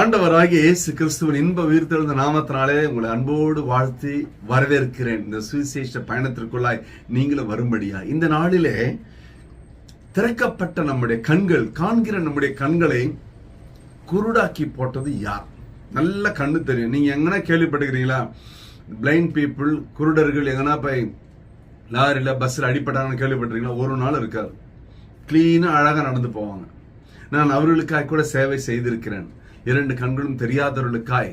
ஆண்டவராகிய இயேசு கிறிஸ்துவின் இன்ப உயிர்த்தெழுந்த நாமத்தினாலே உங்களை அன்போடு வாழ்த்தி வரவேற்கிறேன். இந்த சுவிசேஷ பயணத்திற்குள்ளாய் நீங்களும் வரும்படியா? இந்த நாளிலே திறக்கப்பட்ட நம்முடைய கண்கள் காண்கிற நம்முடைய கண்களை குருடாக்கி போட்டது யார்? நல்ல கண்ணு தெரியும். நீங்க எங்கன்னா கேள்விப்பட்டுக்கிறீங்களா பிளைண்ட் பீப்புள் குருடர்கள் எங்கன்னா போய் லாரியில் பஸ்ஸில் அடிப்பட்டாங்கன்னு கேள்விப்பட்டிருக்கீங்களா ஒரு நாள் இருக்காது. க்ளீனாக அழகாக நடந்து போவாங்க. நான் அவர்களுக்காக கூட சேவை செய்திருக்கிறேன். இரண்டு கண்களும் தெரியாதவர்களுக்காய்.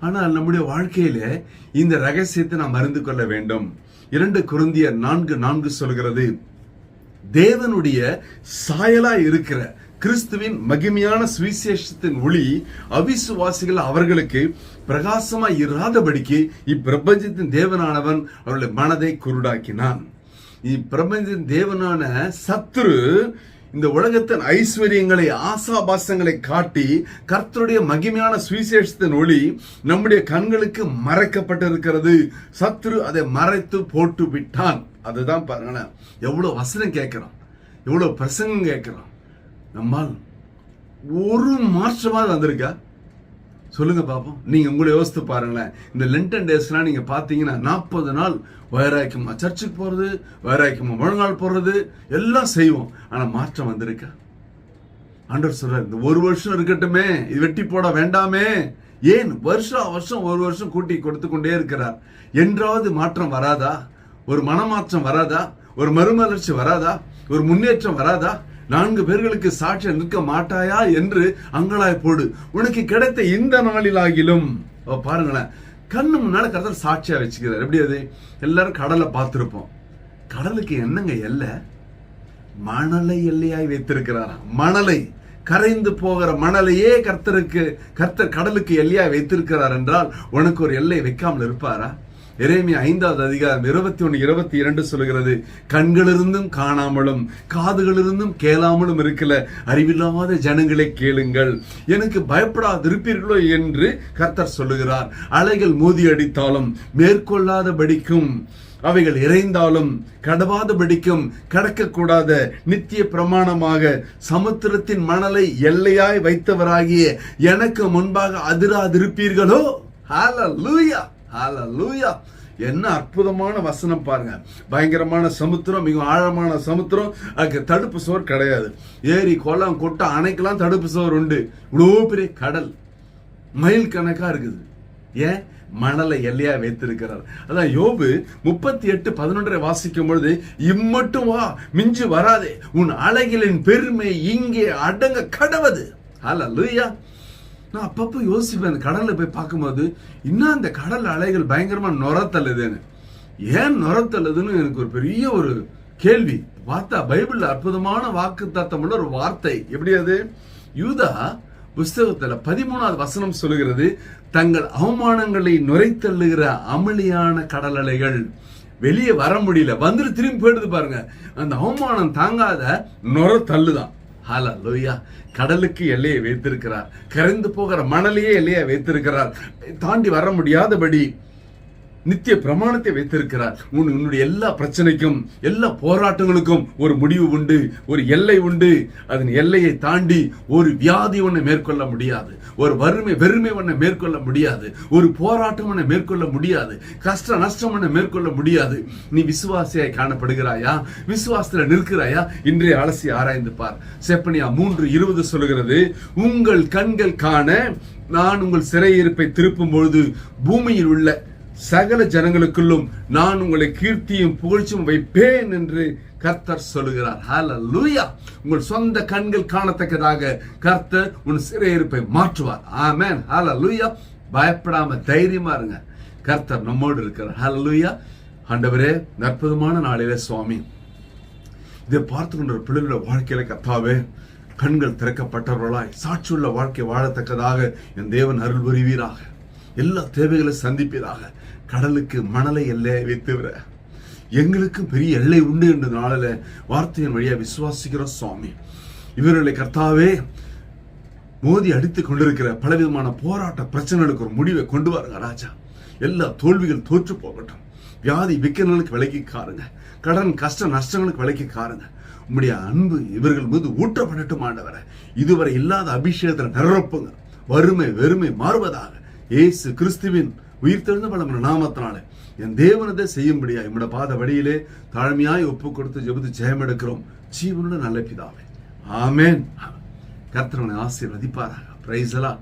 ஆனால் நம்முடைய வாழ்க்கையில இந்த ரகசியத்தை நாம் அறிந்து கொள்ள வேண்டும். இரண்டு குருந்திய நான்கு நான்கு சொல்கிறது தேவனுடைய சாயலா இருக்கிற கிறிஸ்துவின் மகிமையான சுவிசேஷத்தின் ஒளி அவிசுவாசிகள் அவர்களுக்கு பிரகாசமா இராதபடிக்கு இப்பிரபஞ்சத்தின் தேவனானவன் அவருடைய மனதை குருடாக்கினான். இப்பிரபஞ்சத்தின் தேவனான சத்ரு இந்த உலகத்தின் ஐஸ்வர்யங்களை ஆசாபாசங்களை காட்டி கர்த்தருடைய மகிமையான சுவிசேஷத்தின் ஒளி நம்முடைய கண்களுக்கு மறைக்கப்பட்டிருக்கிறது. சத்ரு அதை மறைத்து போட்டு விட்டான். அதுதான் பாருங்களேன். எவ்வளவு வசனம் கேட்கிறோம். எவ்வளவு பிரசங்கம் கேட்கிறோம். நம்மால் ஒரு மாற்றமாக வந்திருக்கா? சொல்லுங்க பாப்போம். நீங்க உங்களை யோசித்து பாருங்களேன். இந்த லென்டன் டேஸ்லாம் நீங்க பாத்தீங்கன்னா நாற்பது நாள் வைராக்கியமா சர்ச்சுக்கு போறது வைராக்கியமா முழங்கால் போடுறது எல்லாம் செய்வோம். ஆனா மாற்றம் வந்திருக்கா? ஆண்டவர் சொல்றாரு இந்த ஒரு வருஷம் இருக்கட்டுமே இது வெட்டி போட வேண்டாமே. ஏன்? வருஷம் வருஷம் ஒரு வருஷம் கூட்டி கொடுத்து கொண்டே இருக்கிறார். என்றாவது மாற்றம் வராதா? ஒரு மனமாற்றம் வராதா? ஒரு மறுமலர்ச்சி வராதா? ஒரு முன்னேற்றம் வராதா? நான்கு பேர்களுக்கு சாட்சியம் நிற்க மாட்டாயா என்று அங்கலாய் போடு. உனக்கு கிடைத்த இந்த நாளிலாகிலும். பாருங்களேன் கண்ணு முன்னால கருத்தர் சாட்சியா வச்சுக்கிறார். எப்படி அது? எல்லாரும் கடலை பார்த்துருப்போம். கடலுக்கு என்னங்க எல்லை? மணலை எல்லையாய் வைத்திருக்கிறாராம். மணலை கரைந்து போகிற மணலையே கர்த்தருக்கு கர்த்தர் கடலுக்கு எல்லையாய் வைத்திருக்கிறார் என்றால் உனக்கு ஒரு எல்லை வைக்காமல் இருப்பாரா? இறைமை ஐந்தாவது அதிகாரம் இருபத்தி ஒன்று இருபத்தி இரண்டு சொல்கிறது கண்களிருந்தும் காணாமலும் காதுகளிருந்தும் கேளாமலும் இருக்கல அறிவில்லாத ஜனங்களை கேளுங்கள். எனக்கு பயப்படாதிருப்பீர்களோ என்று கர்த்தர் சொல்லுகிறார். அலைகள் மோதி அடித்தாலும் மேற்கொள்ளாதபடிக்கும் அவைகள் இறைந்தாலும் கடவாதபடிக்கும் கடக்கக்கூடாத நித்திய பிரமாணமாக சமுத்திரத்தின் மணலை எல்லையாய் வைத்தவராகிய எனக்கு முன்பாக அதிராதிருப்பீர்களோ? ஹalleluya ஹலலூயா என்ன அற்புதமான வசனம் பாருங்க. பயங்கரமான சமுத்திரம் மிக ஆழமான சமுத்திரம். அதுக்கு தடுப்பு சுவர் கிடையாது. ஏரி குளம் கொட்டை அணைக்கெல்லாம் தடுப்பு சுவர் உண்டு. இவ்வளோ பெரிய கடல். மைல் கணக்காக இருக்குது. ஏன்? மணலை எல்லையா வைத்திருக்கிறார். அதான் யோபு முப்பத்தி எட்டு பதினொன்றை வாசிக்கும் பொழுது இம்மட்டும் வா மிஞ்சு வராதே. உன் அலைகளின் பெருமை இங்கே அடங்க கடவது. ஹalleluya நான் அப்பப்போ யோசிப்பேன் அந்த கடலில் போய் பார்க்கும்போது இன்னும் அந்த கடல் அலைகள் பயங்கரமாக நுரத்தள்ளுதுன்னு. ஏன் நுரத்தள்ளுதுன்னு எனக்கு ஒரு பெரிய ஒரு கேள்வி. பார்த்தா பைபிளில் அற்புதமான வாக்கு தத்தமுள்ள ஒரு வார்த்தை. எப்படி அது? யூதா புஸ்தகத்தில் பதிமூணாவது வசனம் சொல்லுகிறது தங்கள் அவமானங்களை நுரைத்தள்ளுகிற அமளியான கடல் அலைகள். வெளியே வர முடியல. வந்துட்டு திரும்பி போயிடுது பாருங்க. அந்த அவமானம் தாங்காத நுர தள்ளுதான் ஹalleluya கடலுக்கு எல்லையை வைத்திருக்கிறார். கரைந்து போகிற மணலையே எல்லையை வைத்திருக்கிறார். தாண்டி வர முடியாதபடி நித்திய பிரமாணத்தை வைத்திருக்கிறார். உன் உன்னுடைய எல்லா பிரச்சனைக்கும் எல்லா போராட்டங்களுக்கும் ஒரு முடிவு உண்டு ஒரு எல்லை உண்டு. அதன் எல்லையை தாண்டி ஒரு வியாதி ஒன்றை மேற்கொள்ள முடியாது. ஒரு வறுமை வெறுமை ஒன்றை மேற்கொள்ள முடியாது. ஒரு போராட்டம் ஒன்றை மேற்கொள்ள முடியாது. கஷ்ட நஷ்டம் ஒன்றை மேற்கொள்ள முடியாது. நீ விசுவாசியாய் காணப்படுகிறாயா? விசுவாசத்துல நிற்கிறாயா? இன்றைய அலசி ஆராய்ந்து பார். செப்பனியா மூன்று இருபது சொல்லுகிறது உங்கள் கண்கள் காண நான் உங்கள் சிறையிருப்பை திருப்பும் பொழுது பூமியில் உள்ள சகல ஜனங்களுக்குள்ளும் நான் உங்களை கீர்த்தியும் புகழ்ச்சியும் வைப்பேன் என்று கர்த்தர் சொல்லுகிறார். லூயா உங்கள் சொந்த கண்கள் காணத்தக்கதாக கர்த்தர் உன் சிறையிருப்பை மாற்றுவார். ஆமென் லூயா பயப்படாம தைரியமா இருங்க. கர்த்தர் நம்மோடு இருக்கிறார். ஹalleluya ஆண்டவரே அற்புதமான நாளிலே சுவாமி. இதை பார்த்து கொண்ட பிள்ளைகளோட வாழ்க்கையில கத்தாவே கண்கள் திறக்கப்பட்டவர்களாய் சாட்சியுள்ள வாழ்க்கை வாழத்தக்கதாக என் தேவன் அருள் புரிவீராக. எல்லா தேவைகளை சந்திப்பதாக கடலுக்கு மணலை எல்லை வைத்துவிட. எங்களுக்கும் பெரிய எல்லை உண்டு என்ற நாளில் வார்த்தையின் வழியா விசுவாசிக்கிற சுவாமி. இவர்களை கர்த்தாவே மோதி அடித்துக் கொண்டிருக்கிற பலவிதமான போராட்ட பிரச்சனைகளுக்கு ஒரு முடிவை கொண்டு வாருங்க ராஜா. எல்லா தோல்விகள் தோற்று போகட்டும். வியாதி விக்கனங்களுக்கு விலைக்கு காருங்க. கடன் கஷ்ட நஷ்டங்களுக்கு விலைக்கு காருங்க. உம்முடைய அன்பு இவர்கள் மீது ஊற்றப்படட்டும் ஆண்டவரை. இதுவரை இல்லாத அபிஷேகத்தில் நிரப்புங்க. வறுமை வெறுமை மாறுவதாக. இயேசு கிறிஸ்துவின் உயிர்த்தெழுந்த பலமான நாமத்தினாலே என் தேவனதை செய்யும்படியா நம்முடைய பாத வழியிலே தாழ்மையாய் ஒப்பு கொடுத்து ஜெபத்து ஜெயம் எடுக்கிறோம். ஜீவனோட நல்ல பிதாவே. ஆமேன். கர்த்தரவனை ஆசீர்வதிப்பாராக. பிரைசலா